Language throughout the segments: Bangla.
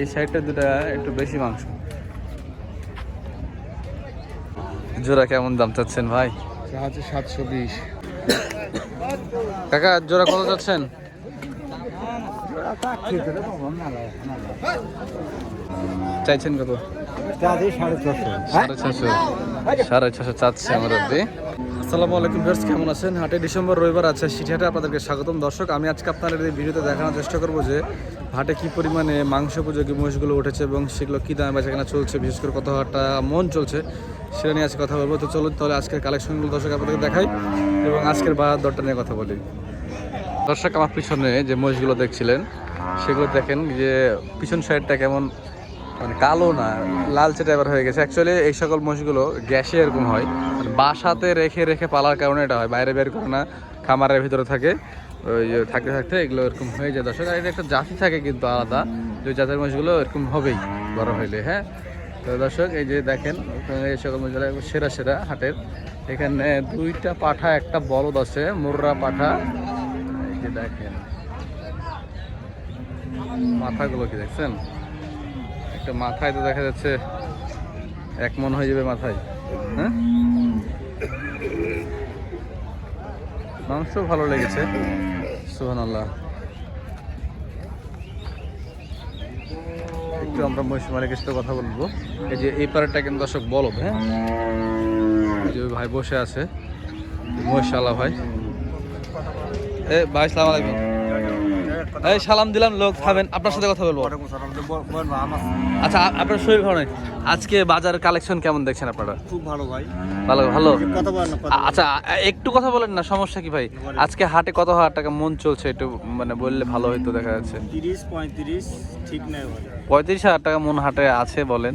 এই সাইডটা দুটা একটু বেশি মাংস। জোড়া কেমন দাম চাচ্ছেন ভাই? আছে সাতশো বিশ। কাকা জোড়া কত চাচ্ছেন? চাইছেন কত? সাড়ে ছশো। সাড়ে ছশো। সাড়ে ছশো চাচ্ছে আমার অব্দি। আসসালামু আলাইকুম ভিউয়ার্স, কেমন আছেন? হাটে ডিসেম্বর রবিবার আছে সিটিহাটে আপনাদেরকে স্বাগতম। দর্শক, আমি আজকে আপনাদের এই ভিডিওতে দেখানোর চেষ্টা করব যে হাটে কি পরিমাণে মাংস উপযোগী মহিষগুলো উঠেছে এবং সেগুলো কী দামে বেচা কেনা চলছে, বিশেষ করে কত হাটটা মন চলছে সেটা নিয়ে আজকে কথা বলব। তো চলুন তাহলে আজকের কালেকশনগুলো দর্শক আপনাদেরকে দেখাই এবং আজকের বাজার দরটা নিয়ে কথা বলি। দর্শক, আমার পিছনে যে মহিষগুলো দেখছিলেন, সেগুলো দেখেন যে পিছন সাইডটা কেমন মানে কালো না, লালচে টাইপের হয়ে গেছে। অ্যাকচুয়ালি এই সকল মহিষগুলো গ্যাসে এরকম হয়। মানে বাসাতে রেখে রেখে পালার কারণে এটা হয়, বাইরে বের করে না, খামারের ভিতরে থাকে। ওই থাকতে থাকতে এগুলো এরকম হয়ে যায়। দর্শক, আর এটা একটা জাতি থাকে কিন্তু আলাদা। যে জাতের মহিষগুলো এরকম হবেই, বড় হইলে হ্যাঁ? তো দর্শক, এই যে দেখেন এই সকল মহিষগুলো সেরা সেরা হাটের। এখানে দুইটা পাঠা, একটা বলদ আছে, মুর্রা পাঠা। এই যে দেখেন, মাথাগুলো কি দেখছেন? একটা মাথায় তো দেখা যাচ্ছে এক মন হয়ে যাবে মাথায় হ্যাঁ? মাংস ভালো লেগেছে সুহান আল্লাহ একটু আমরা মহিষ মালিকের সাথে কথা বলব। এই যে এই পারেরটা কিন্তু দর্শক বলদ হ্যাঁ? যে ভাই বসে আছে মহিষাল্লাহ ভাই। এ, ভাই সালাম আলাইকুম। এই সালাম দিলাম লোক খাবেন আপনার সাথে কথা বলব। আচ্ছা আপনার শরীর ভালো নেই? আজকে বাজার কালেকশন কেমন দেখছেন আপনারা? খুব ভালো ভাই। ভালো ভালো। আচ্ছা একটু কথা বলেন না সমস্যা কি ভাই? আজকে হাটে কত হাজার টাকা মন চলছে একটু মানে বললে ভালো হইতো দেখা যাচ্ছে। তিরিশ পঁয়ত্রিশ ঠিক নেই পঁয়ত্রিশ হাজার টাকা মন হাটে আছে বলেন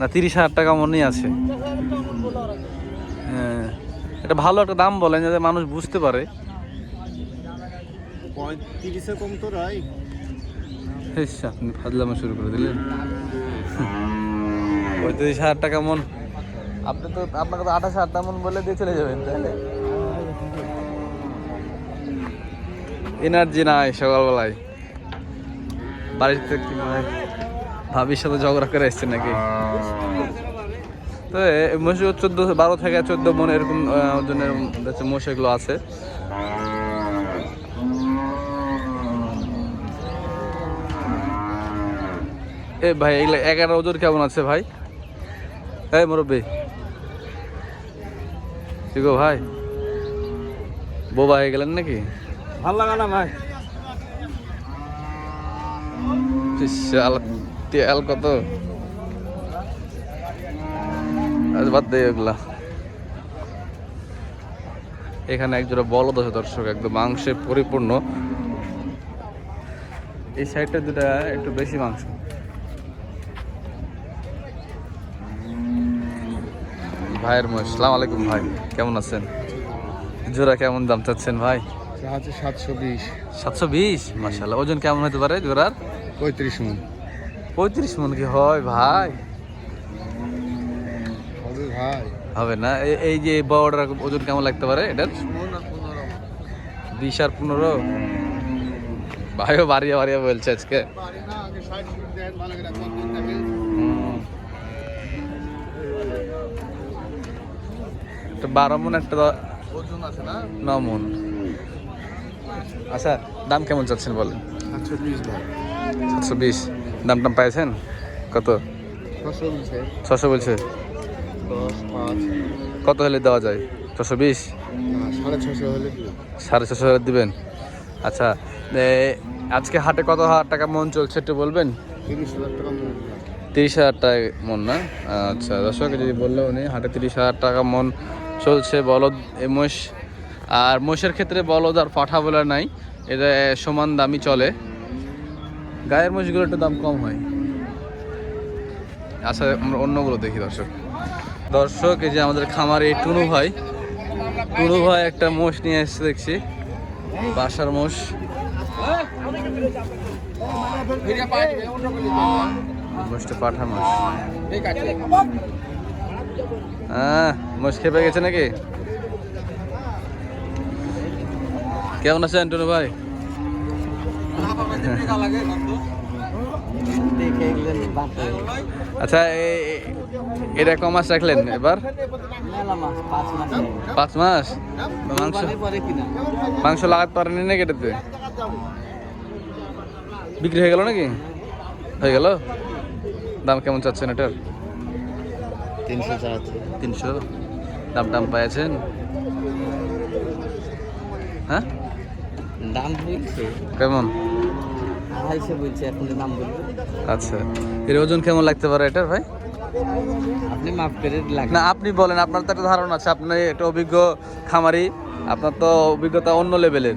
না তিরিশ হাজার টাকা মনই আছে? হ্যাঁ এটা ভালো একটা দাম বলেন যাতে মানুষ বুঝতে পারে। পঁয়ত্রিশে কম তো রাই। ইস, আপনি ফাজলামা শুরু করে দিলেন। পঁয়ত্রিশ হাজার টাকা মন। আপনি তো আপনাকে তো আঠাশ হাজার টাকা মন বলে দিয়ে চলে যাবেন তাহলে। এনার্জি নাই সকালবেলায়। বাড়িতে কি হয় ভাবির সাথে ঝগড়া করে এসছে নাকি? তো মহিষ চোদ্দ বারো থেকে চোদ্দ মন এরকম ওজনের হচ্ছে মোষ আছে। এ ভাই এগুলো এগারো ওজন কেমন আছে ভাই? এই মুরব্বী। কি গো ভাই? বোবা হয়ে গেলেন নাকি? ভালো লাগা না ভাই। বিশাল তেল কত? আজ বাদ দেয় এগুলা। এখানে একজোড়া বলদ আছে দর্শক একদম মাংসে পরিপূর্ণ। এই সাইডটা দুটা একটু বেশি মাংস। ভাইয়ের মহিষ। সালাম আলাইকুম ভাই কেমন আছেন? জোড়া কেমন দাম চাচ্ছেন ভাই? সাতশো বিশ। সাতশো বিশ? মাসাল্লাহ ওজন কেমন হতে পারে জোড়ার? পঁয়ত্রিশ মন। পঁয়ত্রিশ মন কি হয় ভাই? হবে ভাই। হবে না এই যে বড়টার ওজন কেমন লাগতে পারে এটার? বিশ আর পনেরো? ভাইও বাড়িয়ে বাড়িয়ে বলছে আজকে। একটা বারো মন একটা ন? মন। আচ্ছা দাম কেমন চাচ্ছেন বলেন? সাতশো বিশ দাম টাম পাইছেন? কত? ছশো বলছে। কত হলে দেওয়া যায়? ছশো বিশ? সাড়ে ছশো হলে দিবেন। আচ্ছা আজকে হাটে কত হাজার টাকা মন চলছে একটু বলবেন? তিরিশ হাজার টাকা মন। তিরিশ হাজার টাকা মন না? আচ্ছা দর্শক যদি বলল উনি হাটে তিরিশ হাজার টাকা মন চলছে বলদ, এ মহিষ। আর মহিষের ক্ষেত্রে বলদ আর পাঠা বলে নাই এটা সমান দামই চলে। গায়ের মহিষগুলো একটু দাম কম হয়। আচ্ছা আমরা অন্যগুলো দেখি, দর্শক। দর্শক, এই যে আমাদের খামারে টুনু ভাই। টুনু ভাই একটা মোষ নিয়ে এসেছে, দেখছি। বাসার মোষ মোষটা পাঠা মোষ হ্যাঁ। মোষ খেপে গেছে নাকি? কেমন আছেন টুনু ভাই? আচ্ছা এটা ক মাস রাখলেন এবার? পাঁচ মাস? মাস? মাংস লাগাতে পারেনি না কেটেতে বিক্রি হয়ে গেল নাকি? হয়ে গেল? দাম কেমন চাচ্ছেন এটার? তিনশো চাচ্ছে। তিনশো? দাম টাম পাইছেন হ্যাঁ? দাম বলছে। কেমন? আড়াইশো বলছে এখন দাম বলবে। আচ্ছা। এর ওজন কেমন লাগতে পারে এটার ভাই? আপনি করে না আপনি বলেন আপনার তো একটা ধারণা আছে আপনি একটা অভিজ্ঞ খামারি আপনার তো অভিজ্ঞতা অন্য লেভেলের।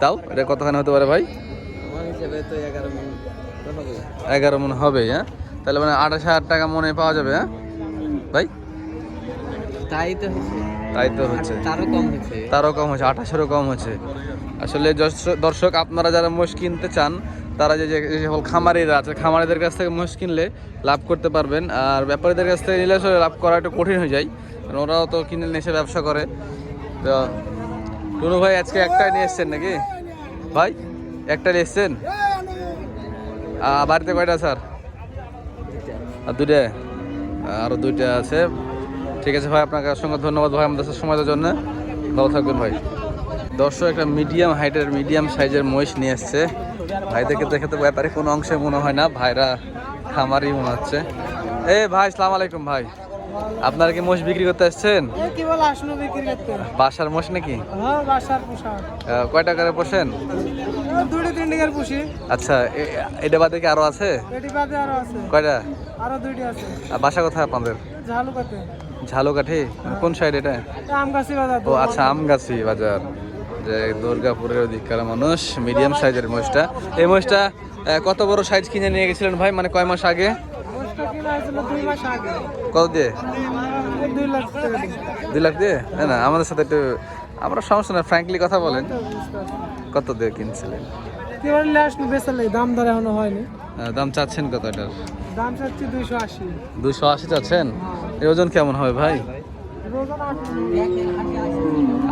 তাও এটা কতখানি হতে পারে ভাই? এগারো মন হবে। হ্যাঁ? তাহলে মানে আঠাশ হাজার টাকা মনে পাওয়া যাবে হ্যাঁ? ভাই? তাই তো হচ্ছে। তাই তো হচ্ছে। তারও কম হচ্ছে। তারও কম হচ্ছে আঠাশেরও কম হচ্ছে। আসলে দর্শক আপনারা যারা মোষ কিনতে চান তারা যে যে সকল খামারিরা আছে খামারিদের কাছ থেকে মোষ কিনলে লাভ করতে পারবেন। আর ব্যাপারীদের কাছ থেকে নিলে আসলে লাভ করা একটু কঠিন হয়ে যায় কারণ ওরাও তো কিনে এসে ব্যবসা করে। তো টুনু ভাই আজকে একটাই নিয়ে এসছেন নাকি? ভাই একটা নিয়ে এসছেন? বাড়িতে কয়টা স্যার আর? দুইটা? আরও দুইটা আছে। ঠিক আছে ভাই আপনাকে অসংখ্য ধন্যবাদ ভাই আমাদের সাথে সময় দেওয়ার জন্য। ভালো থাকবেন ভাই। দর্শক একটা মিডিয়াম হাইটের মিডিয়াম সাইজের মহিষ নিয়ে এসছে। ভাইদেরকে দেখে তো ব্যাপারে কোনো অংশে মনে হয় না ভাইরা খামারই মনে হচ্ছে। এ ভাই সালাম আলাইকুম ভাই। আপনারা কি মোষ বিক্রি করতে করতে? বাসার মোষ নাকি? হ্যাঁ বাসার পোশাক আহ, কয় টাকারে পোষেন? দুটি তিন টাকার পুষি। আচ্ছা এটা বাদে কি আরও আছে? এটি বাদে আরও আছে। কয়টা? আরও দুইটি আছে। আর বাসা কোথায় আপনাদের? ঝালুকাতে। ঝালুকাঠি? কোন সাইড এটা? ও আচ্ছা আমগাছি বাজার। যে দুর্গাপুরের ওদিককার মানুষ মিডিয়াম সাইজের মহিষটা। এই মহিষটা কত বড় সাইজ কিনে নিয়ে গেছিলেন ভাই? মানে কয় মাস আগে? কত দিয়ে? দুই লাখ দিয়ে। না আমাদের সাথে একটু আমরা সমস্যা না ফ্র্যাঙ্কলি কথা বলেন। কত দিয়ে কিনছিলেন? লাস্ট দাম দর এখনও হয়নি। দাম চাচ্ছেন কত এটার? দাম চাচ্ছি দুইশো আশি। আশি চাচ্ছেন? এর ওজন কেমন হবে ভাই?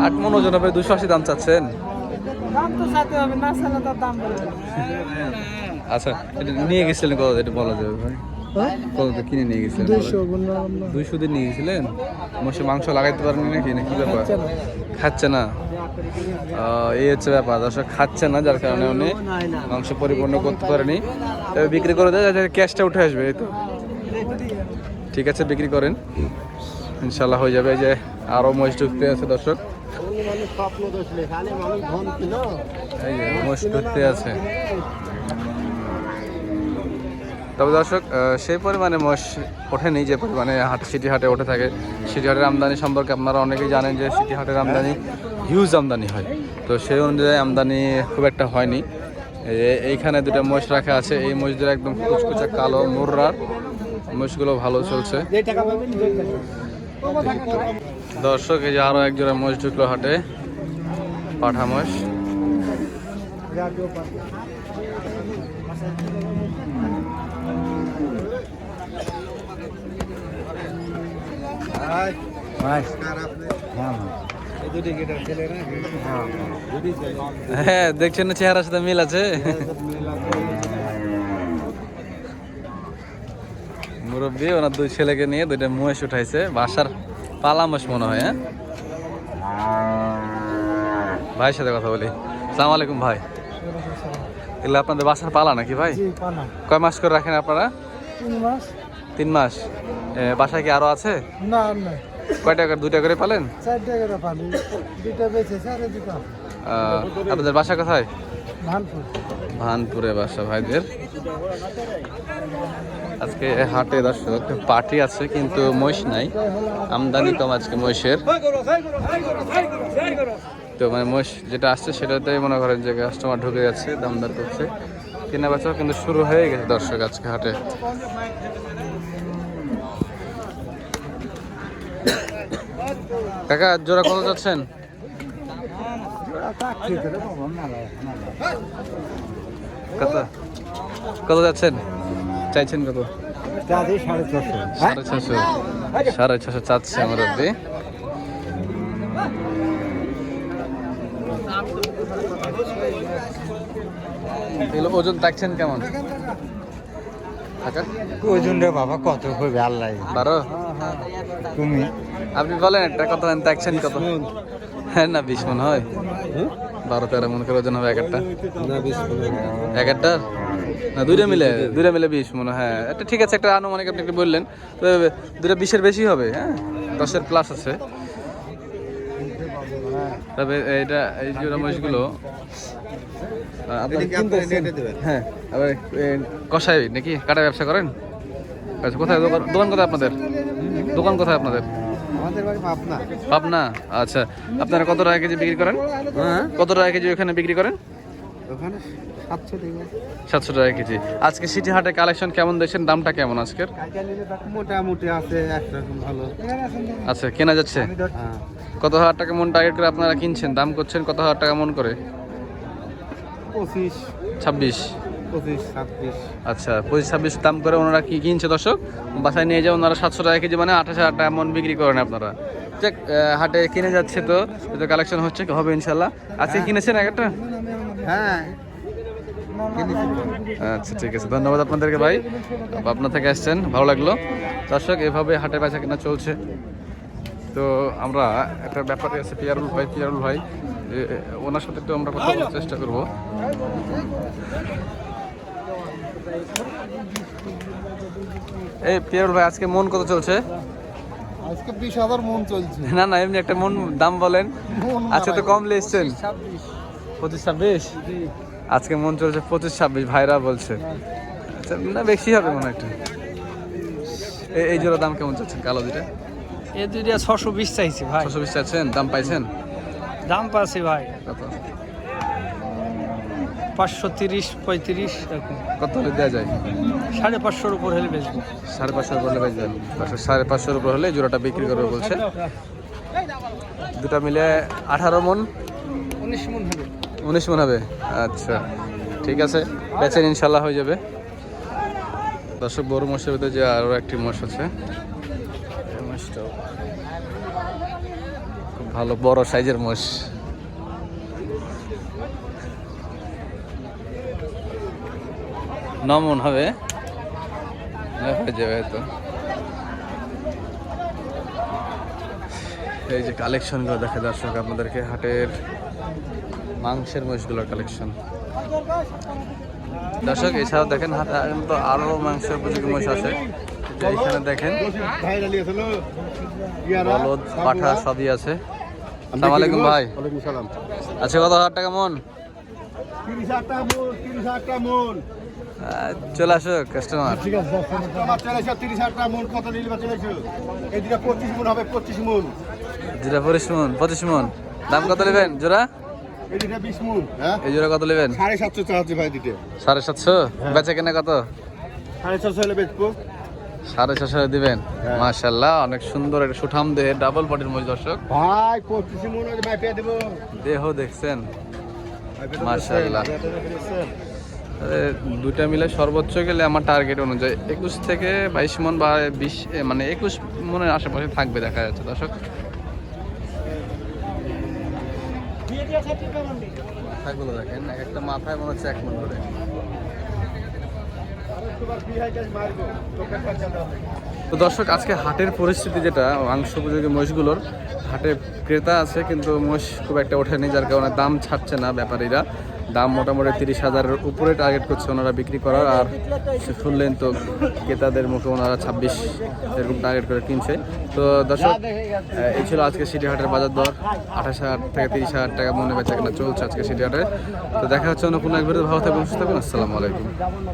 আট। মন। ওজন হবে দুশো আশি দাম চাচ্ছেন? আচ্ছা নিয়ে গেছিলেন কত? এটা বলা যাবে ভাই। কত কিনে নিয়ে গেছিলেন? দুইশো দিন নিয়ে গেছিলেন? মাংস লাগাইতে পারেনি নাকি? না কি ব্যাপার? খাচ্ছে না। এই হচ্ছে ব্যাপার। দর্শক খাচ্ছে না যার কারণে উনি মাংস পরিপূর্ণ করতে পারেনি। তবে বিক্রি করে দেয় যাতে ক্যাশটা উঠে আসবে এই তো। ঠিক আছে বিক্রি করেন। ইনশাল্লাহ হয়ে যাবে। এই যে আরও মহিষ ঢুকতে আছে দর্শক। মানুষ স্বপ্ন দেখলে খালি মানুষ ধন ছিল এই যে মহিষ ঢুকতে আছে। তবে দর্শক সেই পরিমাণে মোষ ওঠেনি, যে পরিমাণে হাট, সিটি হাটে ওঠে থাকে। সিটি হাটের আমদানি সম্পর্কে আপনারা অনেকেই জানেন যে সিটি হাটের আমদানি হিউজ আমদানি হয়। তো সেই অনুযায়ী আমদানি খুব একটা হয়নি। এইখানে দুটো মোষ রাখা আছে। এই মোষদের একদম কুচকুচা কালো মুর্রার। মোষগুলো ভালো চলছে। দর্শক, এই যে আরও এক জোড়া মোষ ঢুকলো হাটে। পাঠা মোষ হ্যাঁ দেখছেন চেহারার সাথে মিল আছে? মুরব্বী, ওনার দুই ছেলেকে নিয়ে দুইটা মহেশ উঠাইছে। বাসার পালা মোষ মনে হয় হ্যাঁ? ভাইয়ের সাথে কথা বলি। সালাম আলাইকুম, ভাই। এগুলো আপনাদের বাসার পালা নাকি ভাই? কয় মাস করে রাখেন আপনারা? তিন মাস। বাসায় কি আরও আছে? না না কয় টাকা দুইটা করে পালেন? আপনাদের বাসা কোথায়? ভানপুরে। বাসা ভাইদের। আজকে হাটে দর্শক পার্টি আছে কিন্তু মহিষ নাই। আমদানি কম আজকে মহিষের। তো মানে মহিষ যেটা আসছে সেটাতেই মনে করেন যে কাস্টমার ঢুকে যাচ্ছে দামদার করছে। কেনা বেচাও কিন্তু শুরু হয়ে গেছে দর্শক আজকে হাটে। কাকা, জোড়া কত যাচ্ছেন কত? কত যাচ্ছেন চাইছেন কত? সাড়ে ছশো। সাড়ে ছশো চাচ্ছে আমার অব্দি এগুলো ওজন থাকছেন কেমন? ওজন রে বাবা কত হবে আল্লাহ। বারো? তুমি? আপনি বলেন একটা কত থাকছেন কত? হ্যাঁ না বিশ মন হয়। বারো তেরো মন করে ওজন হবে এক একটা এক একটা না। দুইটা মিলে দুইটা মিলে বিশ মনে হয়। হ্যাঁ এটা ঠিক আছে একটা আনুমানিক আপনি একটু বললেন। তো দুইটা বিশের বেশি হবে হ্যাঁ। দশের প্লাস আছে। তবে এটা এই যে রমেশগুলো আপনারা হ্যাঁ আবার কষাই নাকি? কাটা ব্যবসা করেন? আচ্ছা কোথায়? দোকান দোকান কোথায় আপনাদের? দোকান কোথায় আপনাদের? পাবনা? আচ্ছা আপনারা কত টাকা কেজি বিক্রি করেন? হ্যাঁ। কত টাকা কেজি ওখানে বিক্রি করেন? ওখানে সাতশো টাকা। কেজি। আজকে সিটি হাটে কালেকশন কেমন দেখছেন? দামটা কেমন আজকের? মোটামুটি আছে ভালো। আচ্ছা কেনা যাচ্ছে? হ্যাঁ। কত হাজার টাকা মন টার্গেট করে আপনারা কিনছেন? দাম করছেন কত হাজার টাকা মন করে? পঁচিশ। ছাব্বিশ। পঁচিশ আচ্ছা পঁচিশ ছাব্বিশ দাম করে ওনারা কি কিনছে দর্শক? বাসায় নিয়ে যাও ওনারা সাতশো টাকা কেজি মানে আঠাশ হাজার টাকা মন বিক্রি করেন আপনারা। যাক হাটে কিনে যাচ্ছে তো তো কালেকশন হচ্ছে হবে ইনশাল্লাহ। আজকে কিনেছেন একটা? হ্যাঁ আচ্ছা ঠিক আছে। ধন্যবাদ আপনাদেরকে ভাই। আপনার থেকে আসছেন ভালো লাগল। দর্শক এভাবে হাটে বেচা কিনা চলছে। তো আমরা একটা ব্যাপারে আছে পিয়ারুল ভাই পিয়ারুল ভাই ওনার সাথে একটু আমরা কথা বলার চেষ্টা করব। এই পিয়ারুল ভাই আজকে মন কত চলছে? আজকে বিশ হাজার মন চলছে। না না এমনি একটা মন দাম বলেন। আজকে তো কম লিখছেন পঁচিশ ছাব্বিশ? আজকে মন চলছে পঁচিশ ছাব্বিশ ভাইরা বলছে। আচ্ছা না বেশি হবে মনে একটু। এই- এই জোড়া দাম কেমন চাচ্ছেন? কালো দুটা এ দুইটা ছশো বিশ চাইছি ভাই। ছশো বিশ চাচ্ছেন? দাম পাইছেন? দাম পাচ্ছি ভাই। কত? পাঁচশো তিরিশ পঁয়ত্রিশ এরকম। কত হলে দেওয়া যায়? সাড়ে পাঁচশোর উপর হলে বেচবো সাড়ে পাঁচশোর উপর হলে বেচবেন আচ্ছা, সাড়ে পাঁচশোর উপর হলে জোড়াটা বিক্রি করবে বলছে। দুটা মিলে আঠারো মন। উনিশ মন হবে। উনিশ মন হবে? আচ্ছা ঠিক আছে। বেচেন ইনশাল্লাহ হয়ে যাবে। দর্শক বড় মোষের ভিতরে যে আরও একটি মোষ আছে খুব ভালো বড় সাইজের মোষ। নমন হবে? হ্যাঁ, হয়ে যাবে হয়তো। এই যে কালেকশনগুলো দেখে দর্শক আপনাদেরকে হাটের মাংসের মহিষগুলোর কালেকশন দর্শক এছাড়াও দেখেন হাতে তো আরও মাংসের উপযোগী মহিষ আছে। যে এখানে দেখেন বলদ পাঠা সবই আছে। আসসালামু আলাইকুম ভাই। সালাম। আচ্ছা কত হাজার টাকা মন? চলে আসো কাস্টমার ঠিক আছে তিরিশ হাজার টাকা মন কত নিলে চলেছে এদিকে পঁচিশ মন হবে পঁচিশ মন। যেটা পঁচিশ মন পঁচিশ মন। দাম কত নেবেন? জোড়া? হ্যাঁ? এই জোড়া কত নেবেন? সাড়ে সাতশো চার্জ ভাই দিতে। সাড়ে সাতশো? বেচে কেনা কত? সাড়ে ছশো হলে বেচবো। সাড়ে ছশো দিবেন? হ্যাঁ। মাশাল্লাহ অনেক সুন্দর একটা সুঠাম দেহে ডাবল বডির মহিষ দর্শক। ভাই পঁচিশ মন ভাই পেয়ে দেবো। দেহ দেখছেন? দুইটা মিলে সর্বোচ্চ গেলে আমার টার্গেট অনুযায়ী একুশ থেকে বাইশ মন বা বিশ মানে একুশ মনের আশেপাশে থাকবে দেখা যাচ্ছে দর্শক। মাথাগুলো দেখেন, এক একটা মাথায় মনে হচ্ছে এক মন করে। তো দর্শক, আজকে হাটের পরিস্থিতি যেটা মাংস উপযোগী মহিষগুলোর, হাটে ক্রেতা আছে, কিন্তু মহিষ খুব একটা ওঠেনি, যার কারণে দাম ছাড়ছে না ব্যাপারীরা দাম মোটামুটি তিরিশ হাজারের উপরে টার্গেট করছে ওনারা বিক্রি করার, আর শুনলেন তো ক্রেতাদের মুখে ওনারা ছাব্বিশ এরকম টার্গেট করে কিনছে। তো দর্শক এই ছিল আজকে সিটিহাটের বাজার দর। আঠাশ হাজার থেকে তিরিশ হাজার টাকা মনে বেচা কেনা চলছে আজকে সিটিহাটে। তো দেখা হচ্ছে অন্য কোনো এক ভালো থাকবেন সুস্থ থাকবেন আসসালামু আলাইকুম।